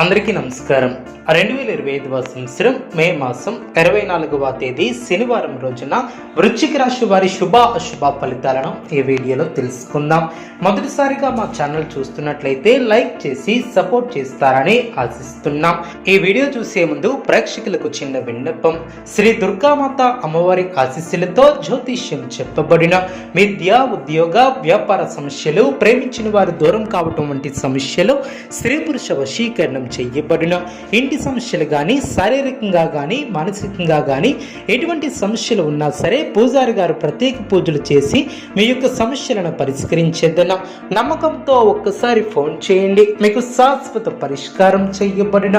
అందరికీ నమస్కారం. రెండు వేల ఇరవై ఐదవ సంవత్సరం మే మాసం ఇరవై నాలుగవ తేదీ శనివారం రోజున వృశ్చిక రాశి వారి శుభ అశుభ ఫలితాలను ఈ వీడియోలో తెలుసుకుందాం. మొదటిసారిగా మా ఛానల్ చూస్తున్నట్లయితే లైక్ చేసి సపోర్ట్ చేస్తారని ఆశిస్తున్నాం. ఈ వీడియో చూసే ముందు ప్రేక్షకులకు చిన్న విన్నపం. శ్రీ దుర్గామాత అమ్మవారి ఆశీస్సులతో జ్యోతిష్యం చెప్పబడిన విద్య ఉద్యోగ వ్యాపార సమస్యలు ప్రేమించిన వారు దూరం కావటం వంటి సమస్యలు స్త్రీ పురుష వశీకరణం చేయబడిన ఇంటి సమస్యలు కానీ శారీరకంగా కానీ మానసికంగా కానీ ఎటువంటి సమస్యలు ఉన్నా సరే పూజారి గారు ప్రత్యేక పూజలు చేసి మీ యొక్క సమస్యలను పరిష్కరించేదన. నమ్మకంతో ఒక్కసారి ఫోన్ చేయండి. మీకు శాశ్వత పరిష్కారం చేయబడిన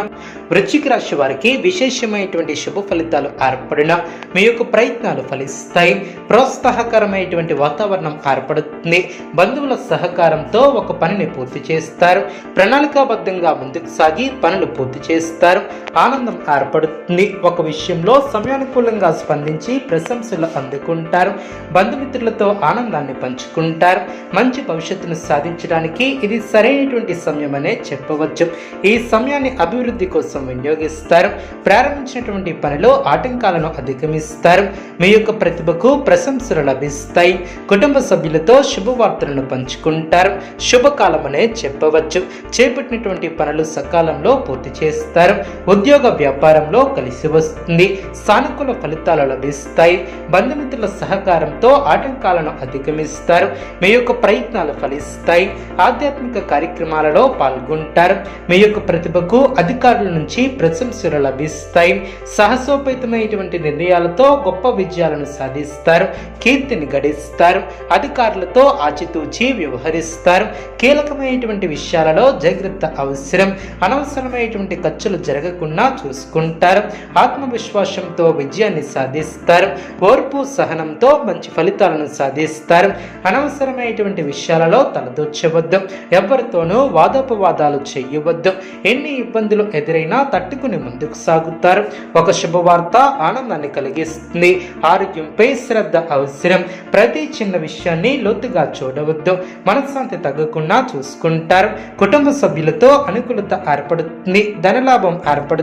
వృశ్చిక రాశి వారికి విశేషమైనటువంటి శుభ ఫలితాలు ఏర్పడిన మీ యొక్క ప్రయత్నాలు ఫలిస్తాయి. ప్రోత్సాహకరమైనటువంటి వాతావరణం ఏర్పడుతుంది. బంధువుల సహకారంతో ఒక పనిని పూర్తి చేస్తారు. ప్రణాళికాబద్ధంగా ముందుకు సాగి పనులు పూర్తి చేస్తారు. ఆనందం ఏర్పడుతుంది. ఒక విషయంలో సమయానుకూలంగా స్పందించి ప్రశంసలు అందుకుంటారు. బంధుమిత్రులతో ఆనందాన్ని పంచుకుంటారు. మంచి భవిష్యత్తును సాధించడానికి ఇది సరైనటువంటి సమయం అనే చెప్పవచ్చు. ఈ సమయాన్ని అభివృద్ధి కోసం వినియోగిస్తారు. ప్రారంభించినటువంటి పనిలో ఆటంకాలను అధిగమిస్తారు. మీ యొక్క ప్రతిభకు ప్రశంసలు లభిస్తాయి. కుటుంబ సభ్యులతో శుభవార్తలను పంచుకుంటారు. శుభకాలం అనే చెప్పవచ్చు. చేపట్టినటువంటి పనులు సకాలంలో పూర్తి చేస్తారు. ఉద్యోగ వ్యాపారంలో కలిసి వస్తుంది. సానుకూల ఫలితాలు లభిస్తాయి బంధుమిత్రుల సహకారంతో ఆటంకాలను అధిగమిస్తారు. మీ యొక్క ప్రయత్నాలు ఫలిస్తాయి. ఆధ్యాత్మిక కార్యక్రమాలలో పాల్గొంటారు. మీ యొక్క ప్రతిభకు అధికారుల నుంచి ప్రశంసలు లభిస్తాయి. సాహసోపేతమైనటువంటి నిర్ణయాలతో గొప్ప విజయాలను సాధిస్తారు. కీర్తిని గడిస్తారు. అధికారులతో ఆచితూచి వ్యవహరిస్తారు. కీలకమైనటువంటి విషయాలలో జాగ్రత్త అవసరం. అనవసరమైనటువంటి ఖర్చులు జరగకుండా చూసుకుంటారు. ఆత్మవిశ్వాసంతో విజయాన్ని సాధిస్తారు. ఓర్పు సహనంతో మంచి ఫలితాలను సాధిస్తారు. అనవసరమైనటువంటి విషయాలలో తలదూర్చవద్దు. ఎవరితోనూ వాదోపవాదాలు చేయవద్దు. ఎన్ని ఇబ్బందులు ఎదురైనా తట్టుకుని ముందుకు సాగుతారు. ఒక శుభవార్త ఆనందాన్ని కలిగిస్తుంది. ఆరోగ్యంపై శ్రద్ధ అవసరం. ప్రతి చిన్న విషయాన్ని లోతుగా చూడవద్దు. మనశ్శాంతి తగ్గకుండా చూసుకుంటారు. కుటుంబ సభ్యులతో అనుకూలత ఏర్పడుతుంది. ధనలాభం ఏర్పడుతుంది.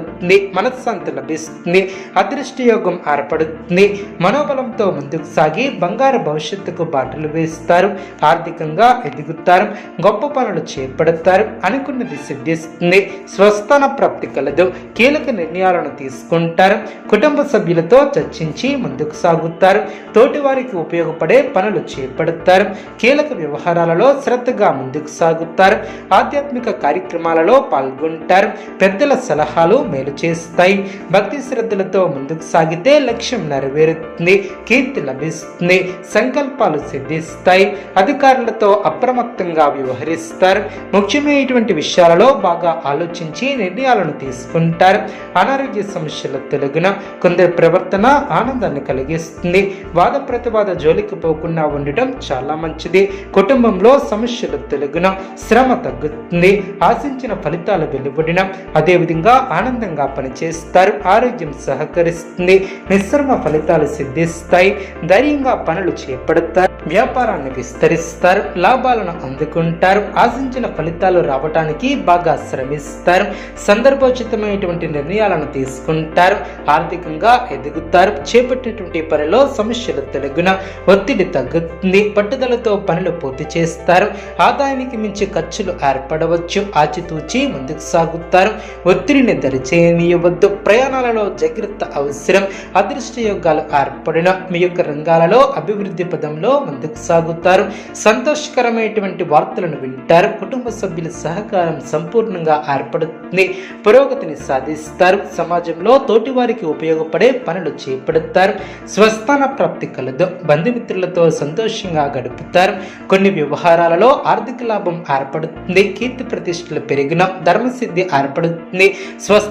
మనశ్శాంతి లభిస్తుంది అదృష్ట యోగం ఏర్పడుతుంది మనోబలంతో ముందుకు సాగి బంగారు భవిష్యత్తుకు బాటలు వేస్తారు ఆర్థికంగా ఎదుగుతారు గొప్ప పనులు చేపడతారు అనుకున్నది సిద్ధిస్తుంది స్వస్థాన ప్రాప్తి కలదు కీలక నిర్ణయాలను తీసుకుంటారు కుటుంబ సభ్యులతో చర్చించి ముందుకు సాగుతారు తోటి వారికి ఉపయోగపడే పనులు చేపడతారు కీలక వ్యవహారాలలో శ్రద్ధగా ముందుకు సాగుతారు ఆధ్యాత్మిక కార్యక్రమాలలో పాల్గొంటారు పెద్దల సలహాలు మేలు చేస్తాయి. భక్తి శ్రద్ధలతో ముందుకు సాగితే లక్ష్యం నెరవేరుతుంది కీర్తి లభిస్తుంది సంకల్పాలు సిద్ధిస్తాయి అధికారులతో అప్రమత్తంగా వ్యవహరిస్తారు. ముఖ్యమైనటువంటి విషయాలలో బాగా ఆలోచించి నిర్ణయాలను తీసుకుంటారు. అనారోగ్య సమస్యల తెలుగున కొందరి ప్రవర్తన ఆనందాన్ని కలిగిస్తుంది. వాద ప్రతివాద జోలికి పోకుండా ఉండటం చాలా మంచిది. కుటుంబంలో సమస్యల తెలుగున శ్రమ తగ్గుతుంది. ఆశించిన ఫలితాలు వెలువడిన అదేవిధంగా ఆనందంగా పనిచేస్తారు ఆరోగ్యం సహకరిస్తుంది మిశ్రమ ఫలితాలు సిద్ధిస్తాయి ధైర్యంగా పనులు చేపడతారు వ్యాపారాన్ని విస్తరిస్తారు లాభాలను అందుకుంటారు ఆశించిన ఫలితాలు రావటానికి బాగా శ్రమిస్తారు సందర్భోచితమైనటువంటి నిర్ణయాలను తీసుకుంటారు ఆర్థికంగా ఎదుగుతారు చేపట్టినటువంటి పనిలో సమస్యలు తొలగిన ఒత్తిడి తగ్గుతుంది పట్టుదలతో పనులు పూర్తి చేస్తారు ఆదాయానికి మించి ఖర్చులు ఏర్పడవచ్చు ఆచితూచి ముందుకు సాగుతారు ఒత్తిడిని చేయనీయవద్దు ప్రయాణాలలో జాగ్రత్త అవసరం. అదృష్ట యోగాలు ఏర్పడిన మీ యొక్క రంగాలలో అభివృద్ధి పదంలో ముందుకు సాగుతారు. సంతోషకరమైనటువంటి వార్తలను వింటారు. కుటుంబ సభ్యుల సహకారం సంపూర్ణంగా ఏర్పడుతుంది. పురోగతిని సాధిస్తారు. సమాజంలో తోటివారికి ఉపయోగపడే పనులు చేపడతారు. స్వస్థాన ప్రాప్తి కలదు. బంధుమిత్రులతో సంతోషంగా గడుపుతారు. కొన్ని వ్యవహారాలలో ఆర్థిక లాభం ఏర్పడుతుంది. కీర్తి ప్రతిష్టలు పెరిగిన ధర్మసిద్ధి ఏర్పడుతుంది.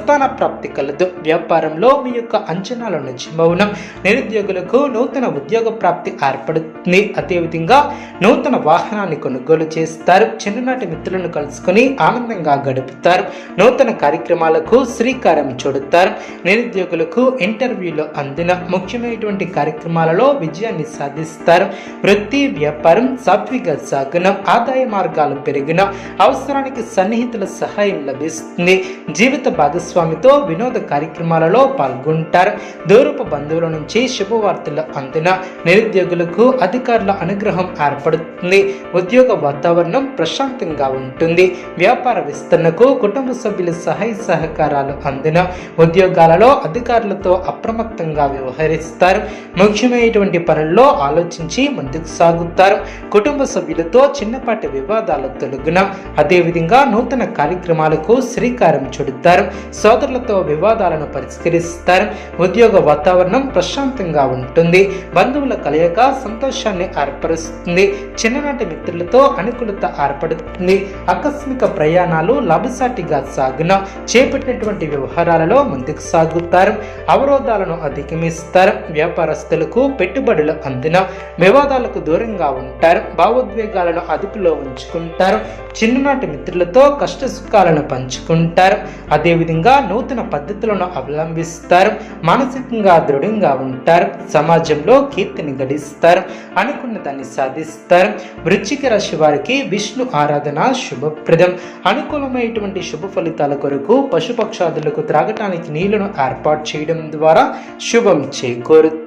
సంతాన ప్రాప్తి కలదు. వ్యాపారంలో మీ యొక్క అంచనాల నుంచి మౌనం. నిరుద్యోగులకు నూతన ఉద్యోగ ప్రాప్తి ఏర్పడుతుంది. అదేవిధంగా నూతన వాహనాన్ని కొనుగోలు చేస్తారు. చిన్ననాటి మిత్రులను కలుసుకొని ఆనందంగా గడుపుతారు. నూతన కార్యక్రమాలకు శ్రీకారం చుడతారు. నిరుద్యోగులకు ఇంటర్వ్యూలో అందిన ముఖ్యమైనటువంటి కార్యక్రమాలలో విజయాన్ని సాధిస్తారు. వృత్తి వ్యాపారం సాత్విక సాగున ఆదాయ మార్గాలు పెరిగిన అవసరానికి సన్నిహితుల సహాయం లభిస్తుంది. జీవిత జీవిత భాగస్వామితో వినోద కార్యక్రమాలలో పాల్గొంటారు. దూరపు బంధువుల నుంచి శుభవార్తలు అందిన నిరుద్యోగులకు అధికారుల అనుగ్రహం ఏర్పడుతుంది. ఉద్యోగ వాతావరణం ప్రశాంతంగా ఉంటుంది. వ్యాపార విస్తరణకు కుటుంబ సభ్యుల సహాయ సహకారాలు అందిన ఉద్యోగాలలో అధికారులతో అప్రమత్తంగా వ్యవహరిస్తారు. ముఖ్యమైనటువంటి పనుల్లో ఆలోచించి ముందుకు సాగుతారు. కుటుంబ సభ్యులతో చిన్నపాటి వివాదాలు తొలగున అదేవిధంగా నూతన కార్యక్రమాలకు శ్రీకారం చుడతారు. సోదరులతో వివాదాలను పరిష్కరిస్తారు. ఉద్యోగ వాతావరణం ప్రశాంతంగా ఉంటుంది. బంధువుల కలయిక సంతోషాన్ని ఏర్పరుస్తుంది. చిన్ననాటి మిత్రులతో అనుకూలత ఏర్పడుతుంది. ఆకస్మిక ప్రయాణాలు లాభసాటిగా సాగున చేపట్టినటువంటి వ్యవహారాలలో ముందుకు సాగుతారు. అవరోధాలను అధిగమిస్తారు. వ్యాపారస్తులకు పెట్టుబడులు అందిన వివాదాలకు దూరంగా ఉంటారు. భావోద్వేగాలను అదుపులో ఉంచుకుంటారు. చిన్ననాటి మిత్రులతో కష్ట సుఖాలను పంచుకుంటారు. అదేవిధంగా నూతన పద్ధతులను అవలంబిస్తారు. మానసికంగా దృఢంగా ఉంటారు. సమాజంలో కీర్తిని గడిస్తారు. అనుకున్న దాన్ని సాధిస్తారు. వృశ్చిక రాశి వారికి విష్ణు ఆరాధన శుభప్రదం. అనుకూలమైనటువంటి శుభ ఫలితాల కొరకు పశుపక్షాదులకు త్రాగటానికి నీళ్ళను ఏర్పాటు చేయడం ద్వారా శుభం చేకూరుతుంది